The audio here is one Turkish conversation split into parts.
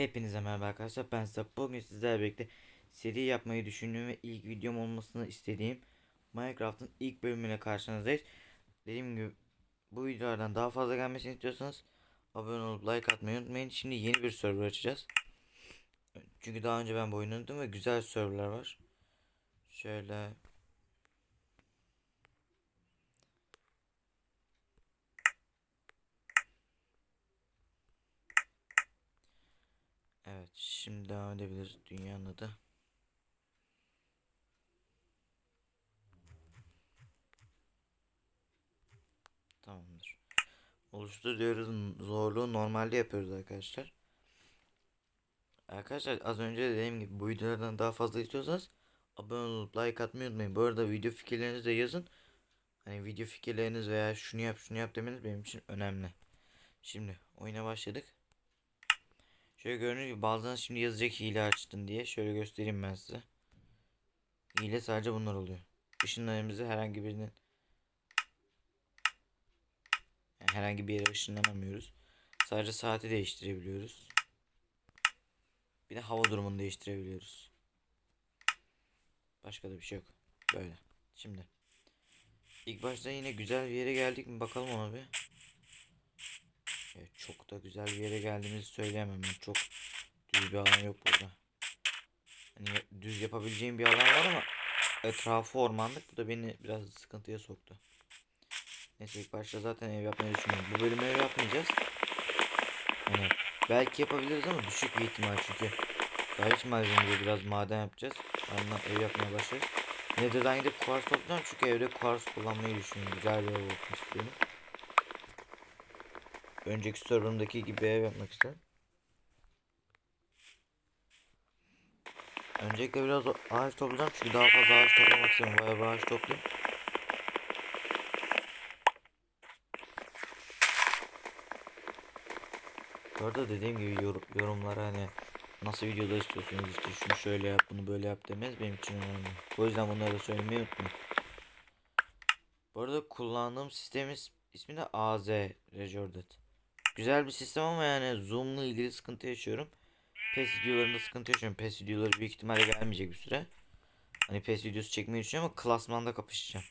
Hepinize merhaba arkadaşlar ben size bugün sizlerle birlikte seri yapmayı düşündüğüm ve ilk videom olmasını istediğim Minecraft'ın ilk bölümüne karşınızdayız. Dediğim gibi bu videolardan daha fazla gelmesini istiyorsanız abone olup like atmayı unutmayın. Şimdi yeni bir server açacağız. Çünkü daha önce ben bu oynadım ve güzel serverlar var. Şöyle Evet şimdi devam edebiliriz dünyanın adı. Tamamdır. Oluştur diyoruz. Zorluğu normalde yapıyoruz arkadaşlar. Arkadaşlar az önce de dediğim gibi bu videolardan daha fazla istiyorsanız abone olup like atmayı unutmayın. Bu arada video fikirlerinizi de yazın. Hani video fikirleriniz veya şunu yap şunu yap demeniz benim için önemli. Şimdi oyuna başladık. Şöyle gördüğünüz gibi bazılarınız şimdi yazacak hile açtın diye. Şöyle göstereyim ben size. Hile sadece bunlar oluyor. Işınlarımızı herhangi birinin yani herhangi bir yere ışınlanamıyoruz. Sadece saati değiştirebiliyoruz. Bir de hava durumunu değiştirebiliyoruz. Başka da bir şey yok. Böyle. Şimdi. İlk başta yine güzel bir yere geldik mi bakalım ona bir. Evet, çok da güzel bir yere geldiğimizi söyleyemem. Ben çok düz bir alan yok burada. Hani düz yapabileceğim bir alan var ama etrafı ormanlık. Bu da beni biraz sıkıntıya soktu. Neyse ilk başta zaten ev yapmayı düşünüyorum. Bu bölümü ev yapmayacağız. Hani belki yapabiliriz ama düşük bir ihtimal çünkü. Daha hiç malzemede biraz maden yapacağız. Ardından ev yapmaya başlarız. Nether'dan gidip kuvars toplayacağım çünkü evde kuvars kullanmayı düşünüyorum. Güzel bir ev olsun istiyorum. Önceki serverımdaki gibi ev yapmak istedim. Öncelikle biraz ağaç toplayacağım çünkü daha fazla ağaç toplamak istiyorum. Bayağı bir ağaç toplayayım. Bu arada dediğim gibi yor- yorumlara hani nasıl videolar istiyorsunuz işte şunu şöyle yap bunu böyle yap demez benim için önemli. O yüzden bunları da söylemeyi unutmayın. Bu arada kullandığım sistemimiz ismi de AZ Recordet. Güzel bir sistem ama yani zoom'la ilgili sıkıntı yaşıyorum. PES videolarında sıkıntı yaşıyorum. PES videoları büyük ihtimalle gelmeyecek bir süre. Hani PES videosu çekmeyi düşünüyorum ama klasmanda kapışacağım.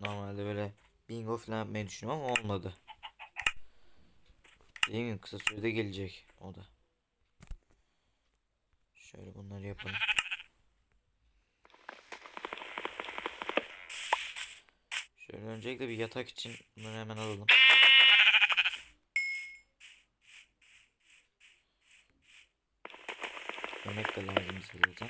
Normalde böyle bingo falan yapmayı düşünüyorum ama olmadı. Dediğim gibi kısa sürede gelecek o da. Şöyle bunları yapalım. Şöyle öncelikle bir yatak için bunları hemen alalım. Yemek de lazım bize zaten.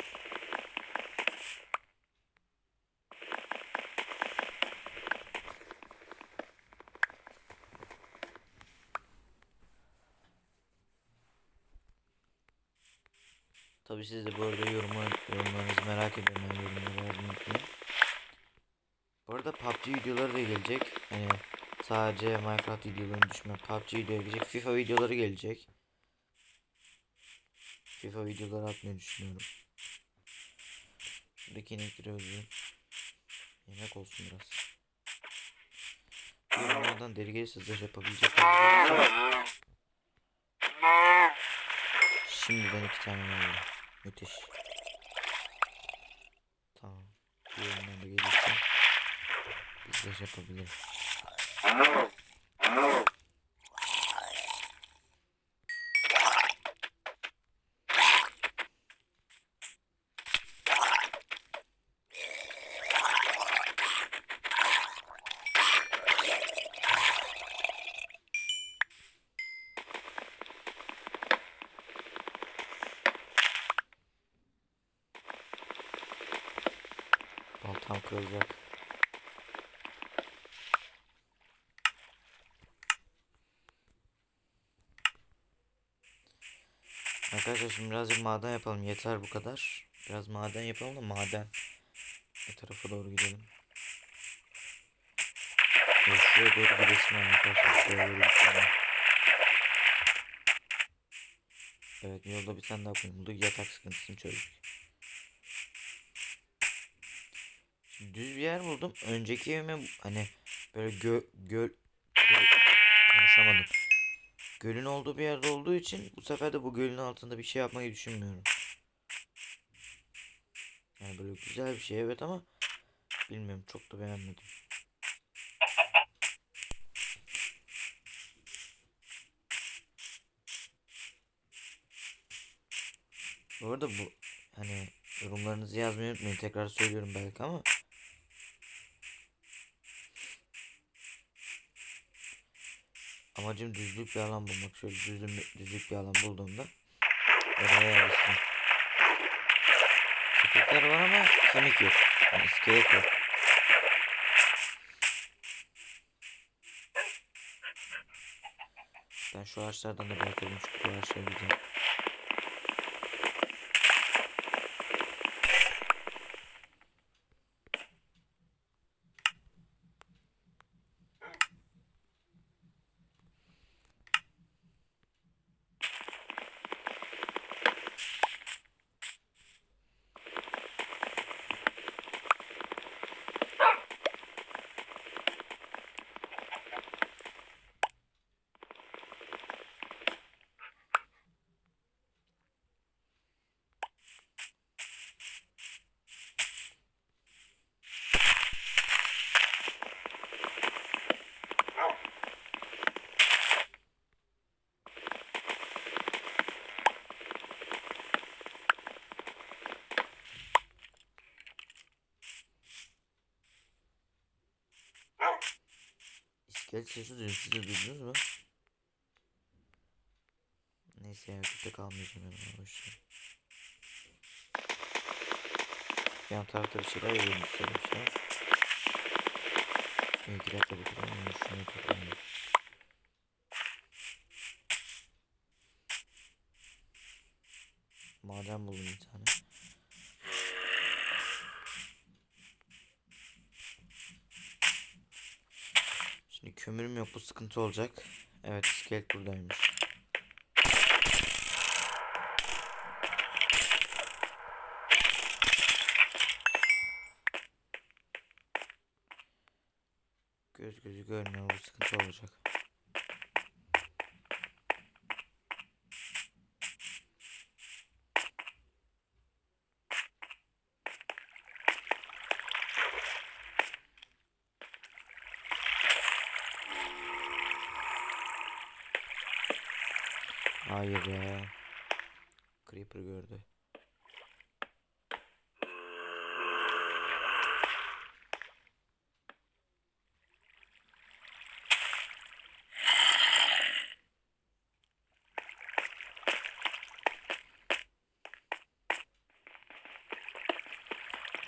Tabii siz de bu arada yorumlar, yorumlarınızı merak ediyorum. Yazmayı unutmayın. Bu arada PUBG videoları da gelecek. Hani sadece Minecraft videolarını düşme. PUBG video gelecek. FIFA videoları gelecek. FIFA videoları atmayı düşünüyorum. Şuradaki inekleri öldüreyim. Yemek olsun biraz. Bir onlardan deri gelirse zırh yapabilecek. Şimdiden iki tane oldu. Müthiş. Tamam. Diğerinden de gelirse zırh yapabilirim. Baltam kırılacak. Arkadaşlar şimdi birazcık maden yapalım. Yeter bu kadar. Biraz maden yapalım da maden. Bu tarafa doğru gidelim. Şuraya doğru gidesim arkadaşlar. Şuraya doğru gidesim var. Evet yolda bir tane daha. Bulduk yatak sıkıntısını çözdük. Şimdi düz bir yer buldum. Önceki evime hani böyle gö göl konuşamadım. Gölün olduğu bir yerde olduğu için bu sefer de bu gölün altında bir şey yapmayı düşünmüyorum. Yani böyle güzel bir şey evet ama bilmiyorum çok da beğenmedim. Bu arada bu hani yorumlarınızı yazmayı unutmayın. Tekrar söylüyorum belki ama amacım düzlük bir alan bulmak. Şöyle düzlük, düzlük bir alan bulduğumda oraya yerleştim. Köpekler var ama kemik yok. Yani iskelet yok. Ben şu ağaçlardan da bahsedeyim çünkü bu ağaçlar güzel. İskelet sesi duyuyorum. Siz de duydunuz mu? Neyse ya köpek almayacağım ben boşver. Yan tarafta bir şeyler yiyelim istedim şu an. Bir dakika bakalım. Şunu toplayayım. Maden buldum bir tane. Şimdi kömürüm yok bu sıkıntı olacak. Evet iskelet buradaymış. Göz gözü görmüyor bu sıkıntı olacak. Hayır ya. Creeper gördü.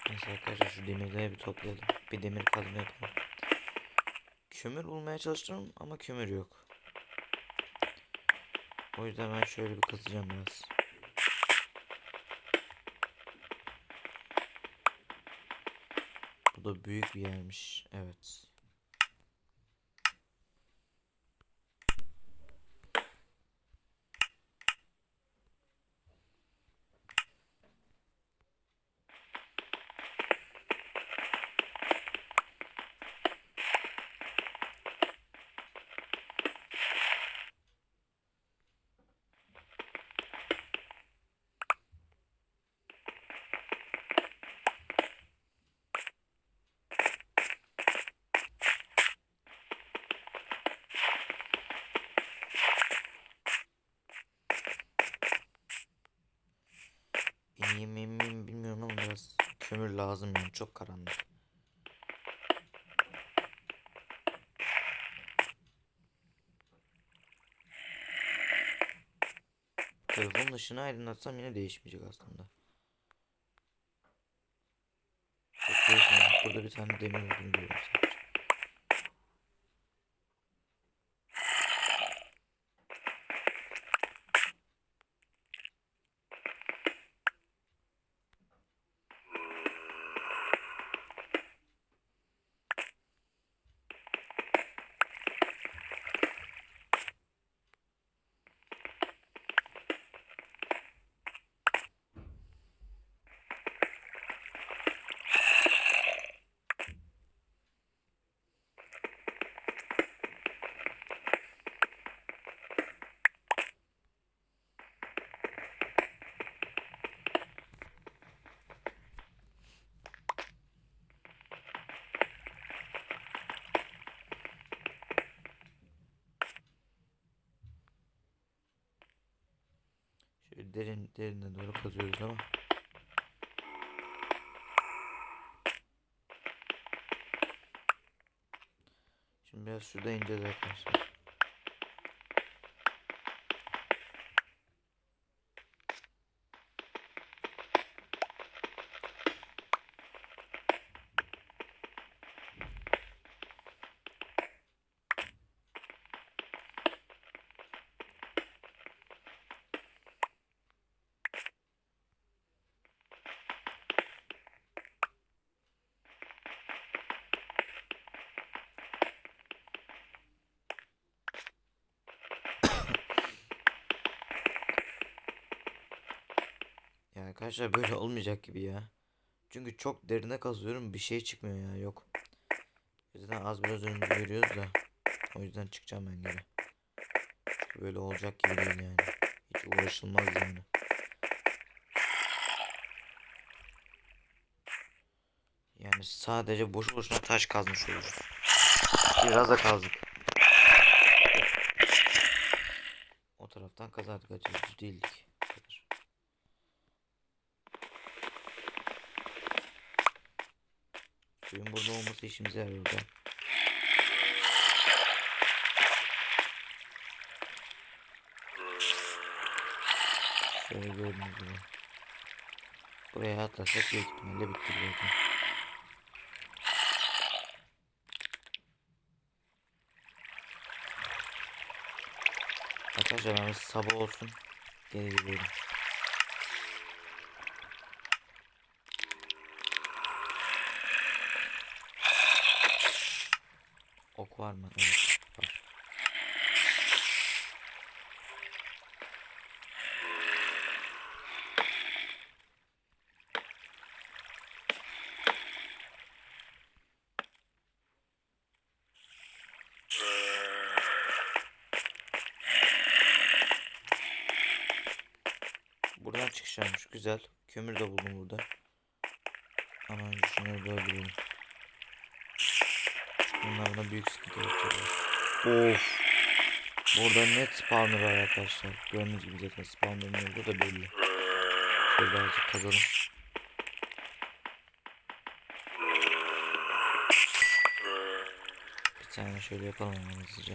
Neyse arkadaşlar şu demirleri bir toplayalım. Bir demir kazma yapalım. Kömür bulmaya çalıştım ama kömür yok. O yüzden ben şöyle bir kazacağım biraz. Bu da büyük bir yermiş. Evet. İneyim mi inmeyeyim mi bilmiyorum ama biraz kömür lazım yani çok karanlık. Telefonun ışığını aydınlatsam yine değişmeyecek aslında. Burada bir tane demir olduğunu görüyorum sadece. Derin derine doğru kazıyoruz ama. Şimdi biraz şurada ineceğiz arkadaşlar. Ya arkadaşlar böyle olmayacak gibi ya. Çünkü çok derine kazıyorum bir şey çıkmıyor ya yok. Zaten az biraz önce görüyoruz da. O yüzden çıkacağım ben geri. Böyle olacak gibi değil yani. Hiç uğraşılmaz yani. Yani sadece boşu boşuna taş kazmış oluruz. Biraz da kazdık. O taraftan kazardık acı değildik. Bu kadar. Suyun burada olması işimize yarıyor da. Şöyle gördüğünüz gibi. Buraya atlasak büyük ihtimalle bitti zaten. Arkadaşlar sabah olsun. Geri gidiyorum. Var mı? Evet var. Buradan çıkış varmış. Güzel. Kömür de buldum burada. Ama şunları da. Bunlar buna büyük sıkıntı yaratacaklar. Of. Burada net spawner var arkadaşlar. Gördüğünüz gibi zaten spawner'ın olduğu da belli. Şöyle birazcık kazalım. Bir tane şöyle yapalım hızlıca.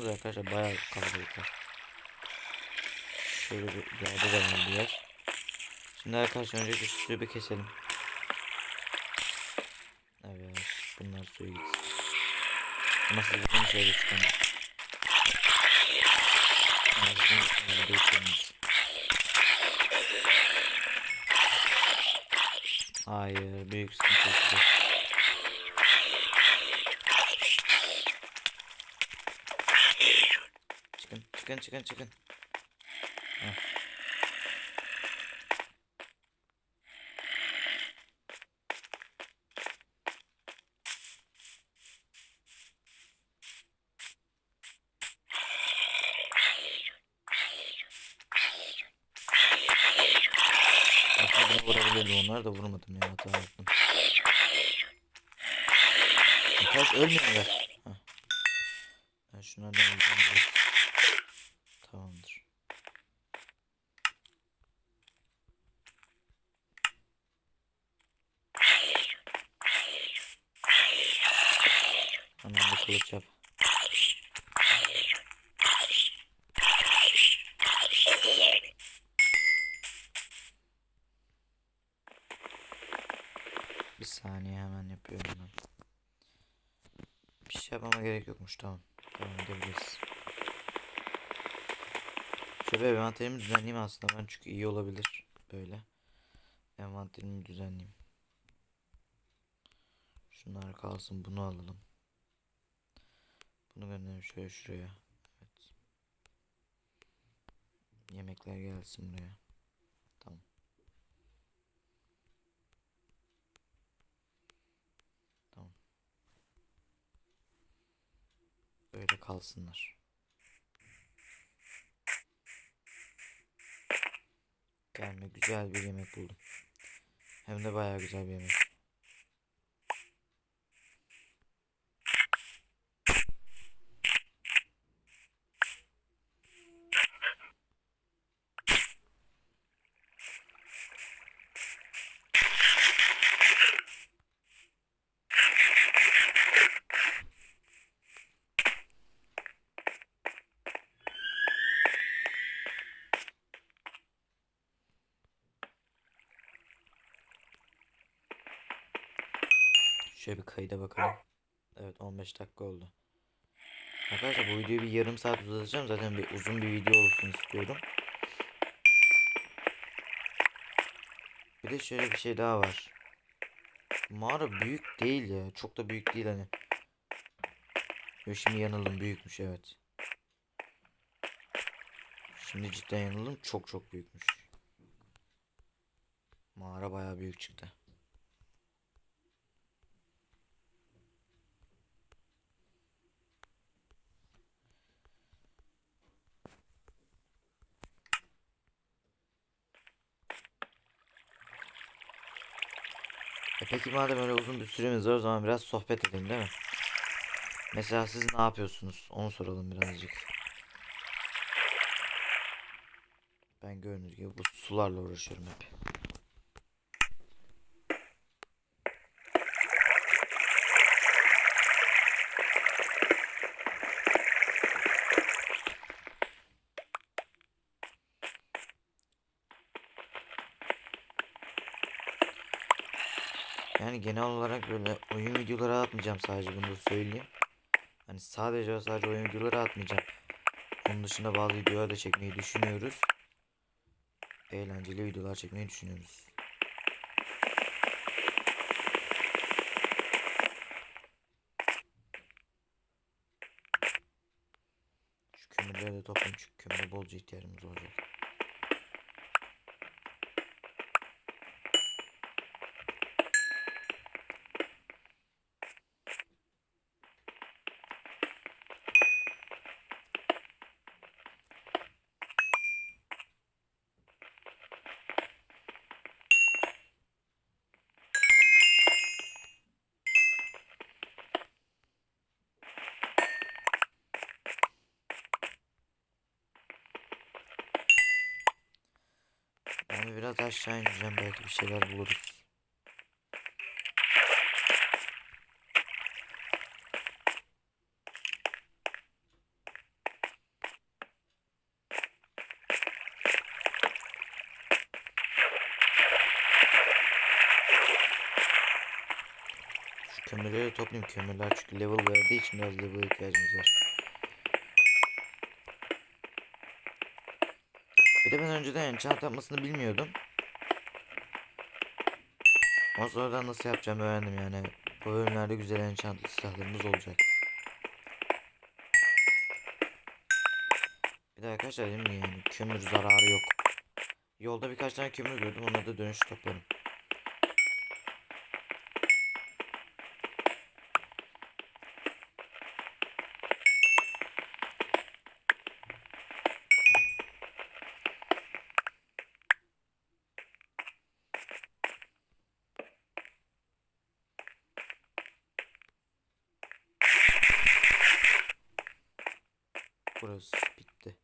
Baksanıza arkadaşlar bayağı kalabalıklar. Şöyle bir de var bir yer. Şimdi arkadaşlar önce suyu bir keselim. Evet bunlar suyu gitsin. Ama siz bunu şöyle çıkalım. Evet, bunu burada içelim. Hayır büyük sıkıntı yaşayacağız. Çıkın çıkın çıkın. Heh. Aslında vurabilirdim onlar da vurmadım ya hata yaptım. Taş ölmüyorlar. Ben şunlardan vuracağım biraz. Tamamdır. Hemen bir kılıç yap. Bir saniye hemen yapıyorum ben. Bir şey yapmama gerek yokmuş tamam. Devam edebiliriz. Şöyle envanterimi düzenleyeyim aslında ben çünkü iyi olabilir böyle. Envanterimi düzenleyeyim. Şunlar kalsın bunu alalım. Bunu gönderelim şöyle şuraya. Evet. Yemekler gelsin buraya. Tamam. Tamam. Böyle kalsınlar. Gelme güzel bir yemek buldum. Hem de bayağı güzel bir yemek. Şöyle bir kayda bakalım. Evet 15 dakika oldu. Arkadaşlar bu videoyu bir yarım saat uzatacağım. Zaten bir uzun bir video olsun istiyorum. Bir de şöyle bir şey daha var. Mağara büyük değil ya. Çok da büyük değil hani. Yo şimdi yanıldım. Büyükmüş evet. Şimdi cidden yanıldım. Çok çok büyükmüş. Mağara bayağı büyük çıktı. Peki madem öyle uzun bir süremiz var o zaman biraz sohbet edelim değil mi? Mesela siz ne yapıyorsunuz? Onu soralım birazcık. Ben gördüğünüz gibi bu sularla uğraşıyorum hep. Yani genel olarak böyle oyun videoları atmayacağım sadece bunu söyleyeyim. Hani sadece sadece oyun videoları atmayacağım. Onun dışında bazı videolar da çekmeyi düşünüyoruz. Eğlenceli videolar çekmeyi düşünüyoruz. Şu kömürleri de toplayayım çünkü kömüre bolca ihtiyacımız olacak. Ben biraz aşağı ineceğim belki bir şeyler buluruz. Şu kömürleri toplayayım. Kömürler çünkü level verdiği için biraz level ihtiyacımız var. Bir de ben önceden enchant yapmasını bilmiyordum. Ama sonradan nasıl yapacağımı öğrendim yani. Bu bölümlerde güzel enchantlı silahlarımız olacak. Bir de arkadaşlar dedim yani kömür zararı yok. Yolda birkaç tane kömür gördüm onları da dönüş toplarım. Burası bitti.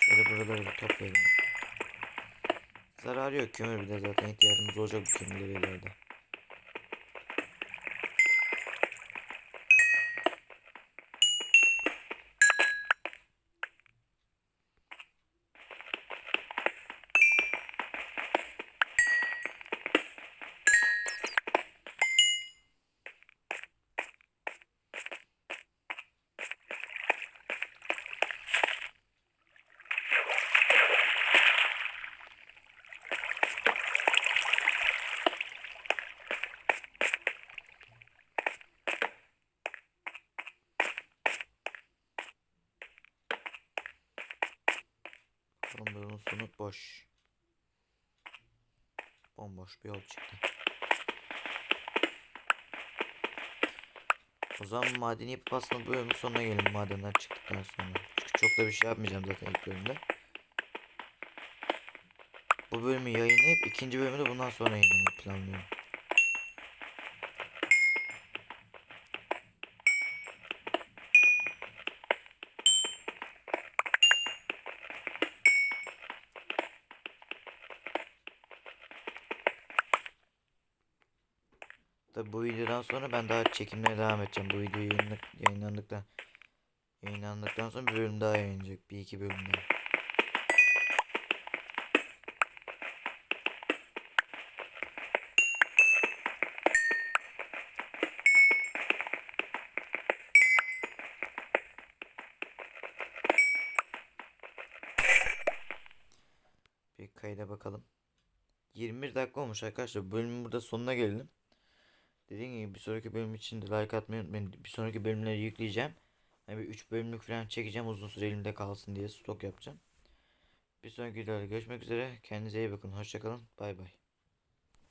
Şöyle buraları da toplayalım. Zararı yok kömür bir de zaten ihtiyacımız olacak bu kömürleri ileride. Bakalım bunun sonu boş. Bomboş bir yol çıktı. O zaman madeni yapıp aslında bu bölümün sonuna gelelim madenden çıktıktan sonra. Çünkü çok da bir şey yapmayacağım zaten ilk bölümde. Bu bölümü yayınlayıp ikinci bölümü de bundan sonra yayınlamayı planlıyorum. Bu videodan sonra ben daha çekimlere devam edeceğim. Bu video yayınlık, yayınlandıktan yayınlandıktan sonra bir bölüm daha yayınlanacak. Bir iki bölüm daha. Bir kayda bakalım. 21 dakika olmuş arkadaşlar. Bölümün burada sonuna gelelim. Dediğim gibi bir sonraki bölüm için de like atmayı unutmayın. Bir sonraki bölümleri yükleyeceğim. Yani bir 3 bölümlük falan çekeceğim uzun süre elimde kalsın diye stok yapacağım. Bir sonraki videoda görüşmek üzere. Kendinize iyi bakın. Hoşçakalın. Bay bay.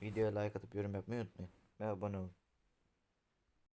Videoya like atıp yorum yapmayı unutmayın. Ve abone olun.